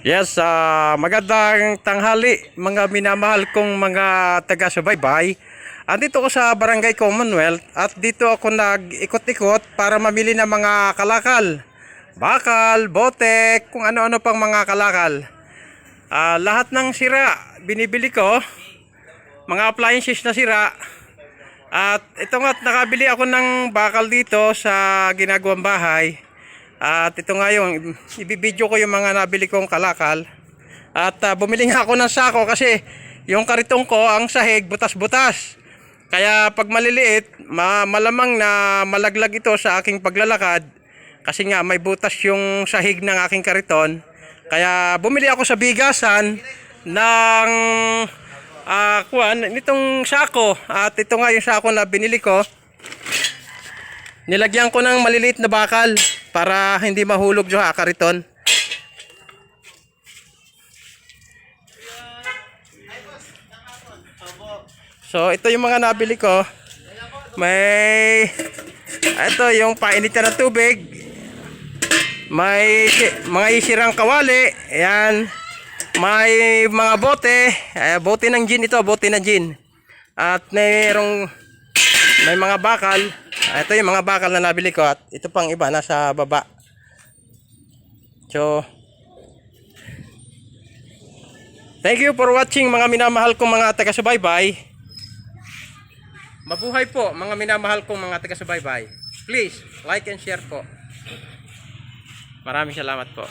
Yes, ah, magandang tanghali mga minamahal kong mga taga-subaybay. Andito ko sa Barangay Commonwealth at dito ako nag-ikot-ikot para mamili ng mga kalakal. Bakal, botek, kung ano-ano pang mga kalakal. Ah, lahat ng sira binibili ko. Mga appliances na sira. At ito nga, nakabili ako ng bakal dito sa ginagawang bahay. At ito nga yung, ibibidyo ko yung mga nabili kong kalakal. At ah, bumili nga ako ng sako kasi yung karitong ko, ang sahig, butas-butas. Kaya pag maliliit, ma- malamang na malaglag ito sa aking paglalakad. Kasi nga may butas yung sahig ng aking kariton. Kaya bumili ako sa bigasan ng ah kuan nitong sako. At ito nga yung sako na binili ko. Nilagyan ko ng maliliit na bakal para hindi mahulog yung kariton. So ito yung mga nabili ko. May ito yung painitan ng tubig. May mga isirang kawali. Ayan. May mga bote. Eh, bote ng gin ito, bote ng gin. At mayroong may mga bakal. Ito yung mga bakal na nabili ko at ito pang iba nasa baba. So, thank you for watching mga minamahal kong mga taga-subaybay. Mabuhay po mga minamahal kong mga taga-subaybay. Please, like and share po. Maraming salamat po.